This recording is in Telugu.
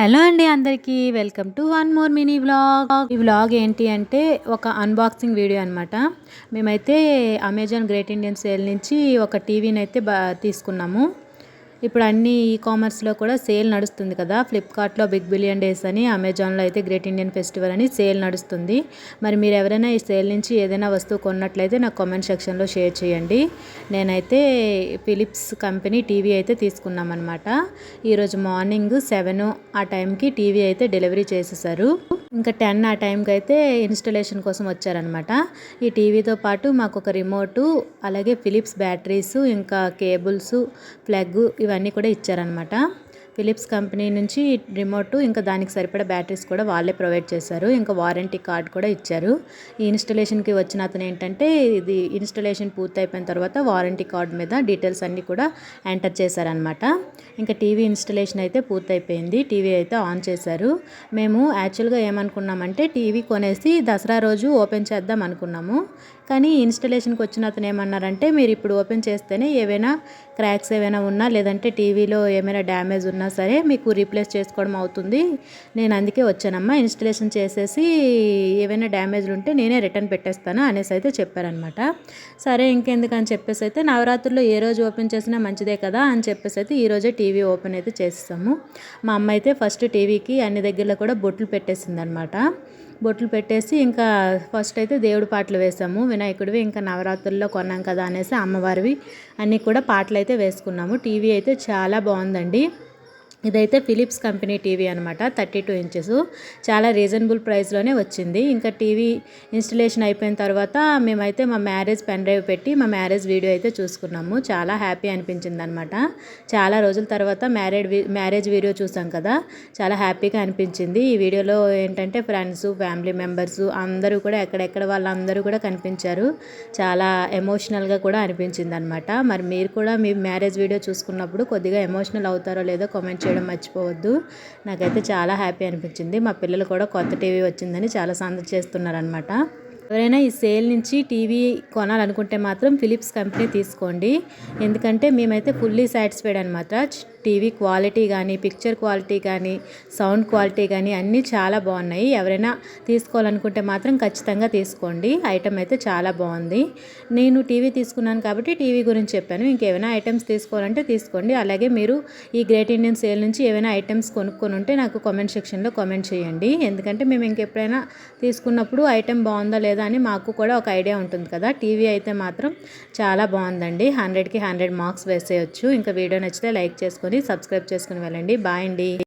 హలో అండి అందరికీ welcome to one more mini vlog. ఈ వ్లాగ్ ఏంటి అంటే ఒక అన్బాక్సింగ్ వీడియో అనమాట మేమైతే అమెజాన్ గ్రేట్ ఇండియన్ సేల్ నుంచి ఒక టీవీని అయితే బా తీసుకున్నాము. ఇప్పుడు అన్ని ఈ కామర్స్లో కూడా సేల్ నడుస్తుంది కదా. ఫ్లిప్కార్ట్లో బిగ్ బిలియన్ డేస్ అని అమెజాన్లో అయితే గ్రేట్ ఇండియన్ ఫెస్టివల్ అని సేల్ నడుస్తుంది. మరి మీరు ఎవరైనా ఈ సేల్ నుంచి ఏదైనా వస్తువు కొన్నట్లయితే నాకు కామెంట్ సెక్షన్లో షేర్ చేయండి. నేనైతే ఫిలిప్స్ కంపెనీ టీవీ అయితే తీసుకున్నాం అనమాట ఈరోజు మార్నింగ్ సెవెన్ ఆ టైంకి టీవీ అయితే డెలివరీ చేసేసారు. ఇంకా టెన్ ఆ టైంకి అయితే ఇన్స్టలేషన్ కోసం వచ్చారనమాట ఈ టీవీతో పాటు మాకు ఒక రిమోటు అలాగే ఫిలిప్స్ బ్యాటరీస్ ఇంకా కేబుల్స్ ప్లగ్ ఇవన్నీ కూడా ఇచ్చారనమాట ఫిలిప్స్ కంపెనీ నుంచి రిమోట్ ఇంకా దానికి సరిపడా బ్యాటరీస్ కూడా వాళ్ళే ప్రొవైడ్ చేశారు. ఇంకా వారంటీ కార్డ్ కూడా ఇచ్చారు. ఈ ఇన్స్టలేషన్కి వచ్చిన అతను ఏంటంటే ఇది ఇన్స్టలేషన్ పూర్తయిపోయిన తర్వాత వారంటీ కార్డ్ మీద డీటెయిల్స్ అన్నీ కూడా ఎంటర్ చేశారనమాట ఇంకా టీవీ ఇన్స్టలేషన్ అయితే పూర్తయిపోయింది. టీవీ అయితే ఆన్ చేశారు. మేము యాక్చువల్గా ఏమనుకున్నామంటే టీవీ కొనేసి దసరా రోజు ఓపెన్ చేద్దాం అనుకున్నాము. కానీ ఇన్స్టలేషన్కి వచ్చిన అతను ఏమన్నారంటే మీరు ఇప్పుడు ఓపెన్ చేస్తేనే ఏవైనా క్రాక్స్ ఏమైనా ఉన్నా లేదంటే టీవీలో ఏమైనా డ్యామేజ్ ఉన్నా సరే మీకు రీప్లేస్ చేసుకోవడం అవుతుంది. నేను అందుకే వచ్చానమ్మా. ఇన్స్టలేషన్ చేసేసి ఏవైనా డ్యామేజ్లు ఉంటే నేనే రిటర్న్ పెట్టేస్తాను అనేసి అయితే చెప్పారనమాట సరే ఇంకెందుకు అని చెప్పేసి అయితే నవరాత్రుల్లో ఏ రోజు ఓపెన్ చేసినా మంచిదే కదా అని చెప్పేసి అయితే ఈరోజే టీవీ ఓపెన్ అయితే చేస్తాము మా అమ్మ అయితే ఫస్ట్ టీవీకి అన్ని దగ్గరలో కూడా బొట్లు పెట్టేసింది అనమాట బొట్లు పెట్టేసి ఇంకా ఫస్ట్ అయితే దేవుడి పాటలు వేసాము. వినాయకుడివి ఇంకా నవరాత్రుల్లో కొన్నాం కదా అనేసి అమ్మవారివి అన్నీ కూడా పాటలు అయితే వేసుకున్నాము. టీవీ అయితే చాలా బాగుందండి. ఇదైతే ఫిలిప్స్ కంపెనీ టీవీ అనమాట థర్టీ టూ ఇంచెస్ చాలా రీజనబుల్ ప్రైస్లోనే వచ్చింది. ఇంకా టీవీ ఇన్స్టలేషన్ అయిపోయిన తర్వాత మేమైతే మా మ్యారేజ్ పెన్ డ్రైవ్ పెట్టి మా మ్యారేజ్ వీడియో అయితే చూసుకున్నాము. చాలా హ్యాపీ అనిపించింది అనమాట చాలా రోజుల తర్వాత మ్యారేడ్ మ్యారేజ్ వీడియో చూసాం కదా చాలా హ్యాపీగా అనిపించింది. ఈ వీడియోలో ఏంటంటే ఫ్రెండ్స్ ఫ్యామిలీ మెంబర్స్ అందరూ కూడా ఎక్కడెక్కడ వాళ్ళందరూ కూడా కనిపించారు. చాలా ఎమోషనల్గా కూడా అనిపించింది అనమాట మరి మీరు కూడా మీ మ్యారేజ్ వీడియో చూసుకున్నప్పుడు కొద్దిగా ఎమోషనల్ అవుతారో లేదో కామెంట్ చేయడం మర్చిపోవద్దు. నాకైతే చాలా హ్యాపీ అనిపించింది. మా పిల్లలు కూడా కొత్త టీవీ వచ్చిందని చాలా సందడి చేస్తున్నారనమాట ఎవరైనా ఈ సేల్ నుంచి టీవీ కొనాలనుకుంటే మాత్రం ఫిలిప్స్ కంపెనీ తీసుకోండి. ఎందుకంటే మేమైతే ఫుల్లీ సాటిస్ఫైడ్ అనమాట టీవీ క్వాలిటీ కానీ పిక్చర్ క్వాలిటీ కానీ సౌండ్ క్వాలిటీ కానీ అన్నీ చాలా బాగున్నాయి. ఎవరైనా తీసుకోవాలనుకుంటే మాత్రం ఖచ్చితంగా తీసుకోండి. ఐటమ్ అయితే చాలా బాగుంది. నేను టీవీ తీసుకున్నాను కాబట్టి టీవీ గురించి చెప్పాను. ఇంకేమైనా ఐటమ్స్ తీసుకోవాలంటే తీసుకోండి. అలాగే మీరు ఈ గ్రేట్ ఇండియన్ సేల్ నుంచి ఏమైనా ఐటమ్స్ కొనుక్కొని ఉంటే నాకు కామెంట్ సెక్షన్లో కామెంట్ చేయండి. ఎందుకంటే మేము ఇంకెప్పుడైనా తీసుకున్నప్పుడు ఐటెం బాగుందా లేదా అని మాకు కూడా ఒక ఐడియా ఉంటుంది కదా. టీవీ అయితే మాత్రం చాలా బాగుందండి. హండ్రెడ్కి హండ్రెడ్ మార్క్స్ వేసేయచ్చు. ఇంకా వీడియో నచ్చితే లైక్ చేసుకొని సబ్స్క్రైబ్ చేసుకుని వెళ్ళండి. బాయ్ అండి.